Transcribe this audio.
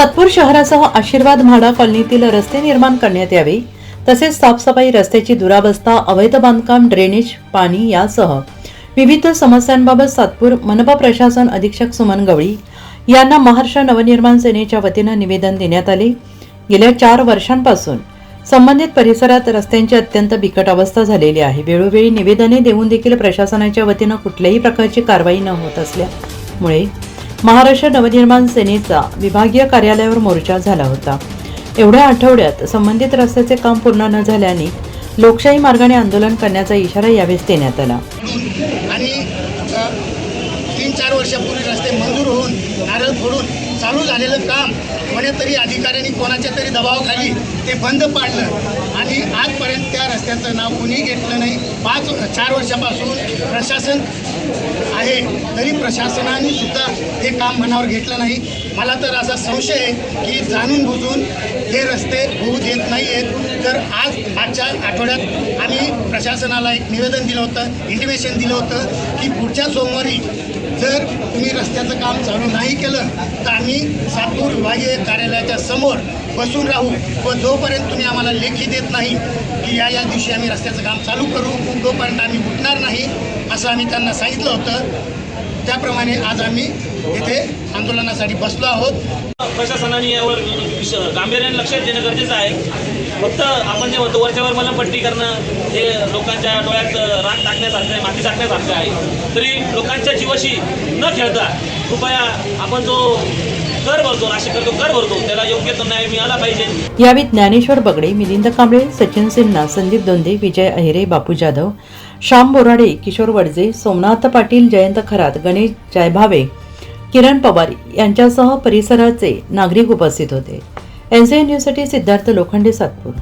सातपूर शहरासह आशीर्वाद म्हाडा कॉलनीतील रस्ते निर्माण करण्यात यावे तसेच साफसफाई रस्त्याची दुरावस्था अवैध बांधकाम ड्रेनेज पाणी यासह विविध समस्यांबाबत सातपूर मनपा प्रशासन अधीक्षक सुमन गवळी यांना महाराष्ट्र नवनिर्माण सेनेच्या वतीनं निवेदन देण्यात आले. गेल्या चार वर्षांपासून संबंधित परिसरात रस्त्यांची अत्यंत बिकट अवस्था झालेली आहे. वेळोवेळी निवेदने देऊन देखील प्रशासनाच्या वतीनं कुठल्याही प्रकारची कारवाई न होत असल्यामुळे महाराष्ट्र नवनिर्माण सेनेचा विभागीय कार्यालयावर मोर्चा झाला होता. एवढ्या आठवड्यात संबंधित रस्त्याचे काम पूर्ण न झाल्याने लोकशाही मार्गाने आंदोलन करण्याचा इशारा यावेळेस देण्यात आला. आणि तीन चार वर्षापूर्वी रस्ते मंजूर होऊन नारळ फोडून चालू झालेलं काम कोणीतरी अधिकाऱ्यांनी कोणाच्या तरी दबावाखाली ते बंद पाडलं. आणि आजपर्यंत त्या रस्त्याचं नाव कुणी घेतलं नाही. पाच चार वर्षापासून प्रशासन आहे तरी प्रशासनाने सुद्धा हे काम मनावर घेतलं नाही. मला तर असा संशय आहे की जाणून बुजून हे रस्ते होऊ देत नाही आहेत तर आज मागच्या आठवड्यात आम्ही प्रशासनाला एक निवेदन दिलं होतं इंटिमेशन दिलं होतं की पुढच्या सोमवारी तुम्ही रस्त्याचं काम चालू नाही केलं तर आम्ही सातपूर विभागीय कार्यालयाच्या समोर बसून राहू व जोपर्यंत तुम्ही आम्हाला लेखी देत नाही की या या दिवशी आम्ही रस्त्याचं काम चालू करू तोपर्यंत आम्ही उठणार नाही असं आम्ही त्यांना सांगितलं होतं. त्याप्रमाणे आज आम्ही इथे आंदोलनासाठी बसलो आहोत. प्रशासनाने यावर गांभीर्याने लक्षात देणं गरजेचं आहे. फक्त आपण जे म्हणतो वरच्यावर मलमपट्टी करणं हे लोकांच्या डोळ्यात राग टाकण्यासारखं आहे माती टाकण्यासारखं आहे. तरी लोकांच्या जीवाशी न खेळता कृपया आपण जो कर भरतो नाशिक करतो कर भरतो त्याला योग्य तो न्याय मिळाला पाहिजे. यावेळी ज्ञानेश्वर बगडे मिलिंद कांबळे सचिन सिन्हा संदीप दोंदे विजय अहिरे बापू जाधव श्याम बोराडे किशोर वडजे सोमनाथ पाटील जयंत खरात गणेश जयभावे किरण पवार यांच्यासह परिसराचे नागरिक उपस्थित होते. एनसीएन न्यूजसाठी सिद्धार्थ लोखंडे सातपूर